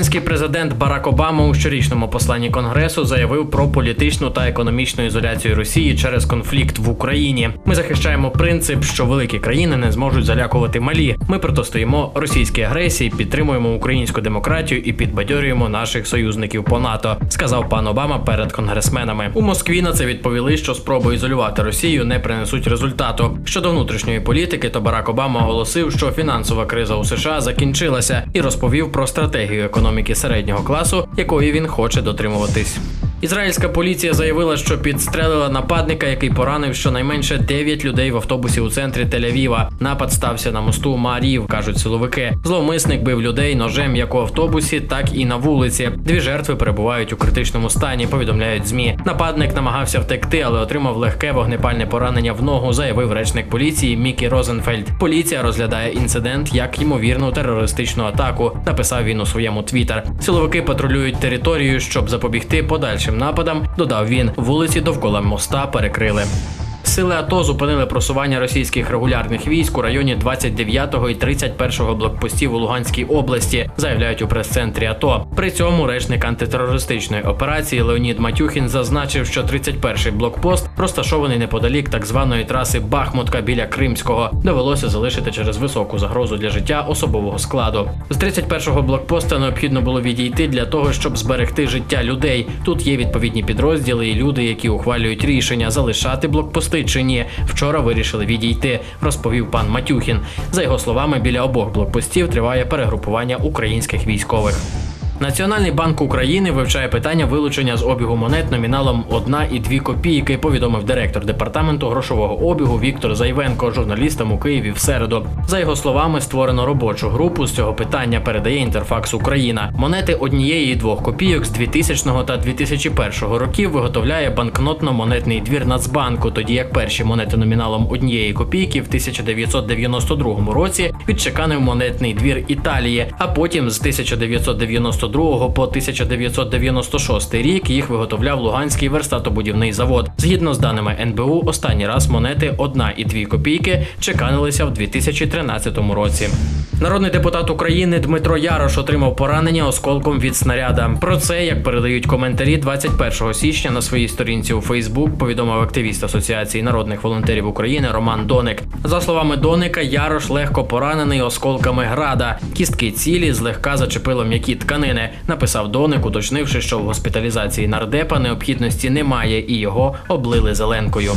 Американський президент Барак Обама у щорічному посланні Конгресу заявив про політичну та економічну ізоляцію Росії через конфлікт в Україні. Ми захищаємо принцип, що великі країни не зможуть залякувати малі. Ми протистоїмо російській агресії, підтримуємо українську демократію і підбадьорюємо наших союзників по НАТО, сказав пан Обама перед конгресменами. У Москві на це відповіли, що спроби ізолювати Росію не принесуть результату. Щодо внутрішньої політики, то Барак Обама оголосив, що фінансова криза у США закінчилася, і розповів про стратегію економіки середнього класу, якої він хоче дотримуватись. Ізраїльська поліція заявила, що підстрелила нападника, який поранив щонайменше 9 людей в автобусі у центрі Тель-Авіва. Напад стався на мосту Марів, кажуть силовики. Зловмисник бив людей ножем як у автобусі, так і на вулиці. Дві жертви перебувають у критичному стані. Повідомляють змі. Нападник намагався втекти, але отримав легке вогнепальне поранення в ногу. Заявив речник поліції Мікі Розенфельд. Поліція розглядає інцидент як ймовірну терористичну атаку. Написав він у своєму твіттер. Силовики патрулюють територію, щоб запобігти подальшим нападам. Додав він, вулиці довкола моста перекрили. Сили АТО зупинили просування російських регулярних військ у районі 29-го і 31-го блокпостів у Луганській області, заявляють у прес-центрі АТО. При цьому речник антитерористичної операції Леонід Матюхін зазначив, що 31-й блокпост розташований неподалік так званої траси Бахмутка біля Кримського. Довелося залишити через високу загрозу для життя особового складу. З 31-го блокпоста необхідно було відійти для того, щоб зберегти життя людей. Тут є відповідні підрозділи і люди, які ухвалюють рішення залишати блокпости чи ні. Вчора вирішили відійти, розповів пан Матюхін. За його словами, біля обох блокпостів триває перегрупування українських військових. Національний банк України вивчає питання вилучення з обігу монет номіналом 1 і 2 копійки, повідомив директор департаменту грошового обігу Віктор Зайвенко журналістам у Києві в середу. За його словами, створено робочу групу з цього питання. Передає інтерфакс Україна. Монети однієї і двох копійок з 2000 та 2001 років виготовляє банкнотно-монетний двір Нацбанку, тоді як перші монети номіналом однієї копійки в 1992 році відчеканив монетний двір Італії, а потім з 1992 по 1996 рік їх виготовляв Луганський верстатобудівний завод. Згідно з даними НБУ, останній раз монети 1 і 2 копійки чеканилися в 2013 році. Народний депутат України Дмитро Ярош отримав поранення осколком від снаряда. Про це, як передають коментарі, 21 січня на своїй сторінці у Фейсбук повідомив активіст Асоціації народних волонтерів України Роман Доник. За словами Доника, Ярош легко поранений осколками града. Кістки цілі злегка зачепило м'які тканини. Написав Доник, уточнивши, що в госпіталізації нардепа необхідності немає і його облили зеленкою.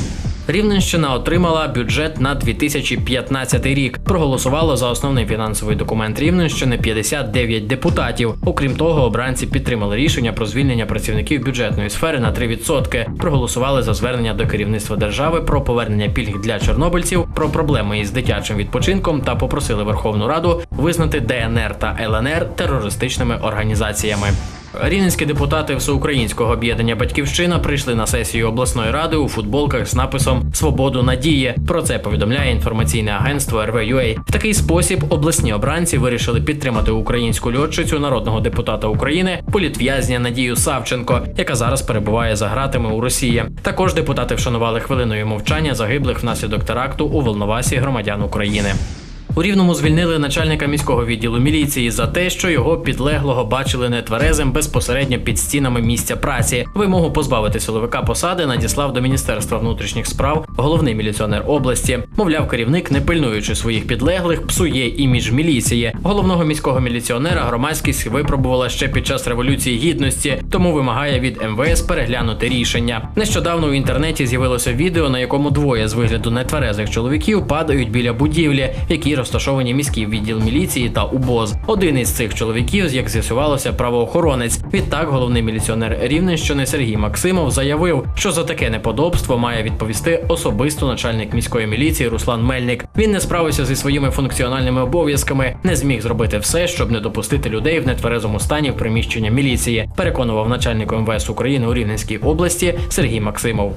Рівненщина отримала бюджет на 2015 рік. Проголосувало за основний фінансовий документ Рівненщини 59 депутатів. Окрім того, обранці підтримали рішення про звільнення працівників бюджетної сфери на 3%. Проголосували за звернення до керівництва держави про повернення пільг для чорнобильців, про проблеми із дитячим відпочинком та попросили Верховну Раду визнати ДНР та ЛНР терористичними організаціями. Рівненські депутати всеукраїнського об'єднання Батьківщина прийшли на сесію обласної ради у футболках з написом Свободу надії. Про це повідомляє інформаційне агентство РВЮА. В такий спосіб обласні обранці вирішили підтримати українську льотчицю народного депутата України, політв'язня Надію Савченко, яка зараз перебуває за ґратами у Росії. Також депутати вшанували хвилиною мовчання загиблих внаслідок теракту у Волновасі громадян України. У Рівному звільнили начальника міського відділу міліції за те, що його підлеглого бачили нетверезим безпосередньо під стінами місця праці. Вимогу позбавити силовика посади надіслав до Міністерства внутрішніх справ головний міліціонер області. Мовляв, керівник, не пильнуючи своїх підлеглих, псує імідж міліції. Головного міського міліціонера громадськість випробувала ще під час революції гідності, тому вимагає від МВС переглянути рішення. Нещодавно у інтернеті з'явилося відео, на якому двоє з вигляду нетверезих чоловіків падають біля будівлі, в якій розташовані міський відділ міліції та УБОЗ. Один із цих чоловіків, як з'ясувалося, правоохоронець. Відтак, головний міліціонер Рівненщини Сергій Максимов заявив, що за таке неподобство має відповісти особисто начальник міської міліції Руслан Мельник. Він не справився зі своїми функціональними обов'язками, не зміг зробити все, щоб не допустити людей в нетверезому стані в приміщення міліції. Переконував начальник МВС України у Рівненській області Сергій Максимов.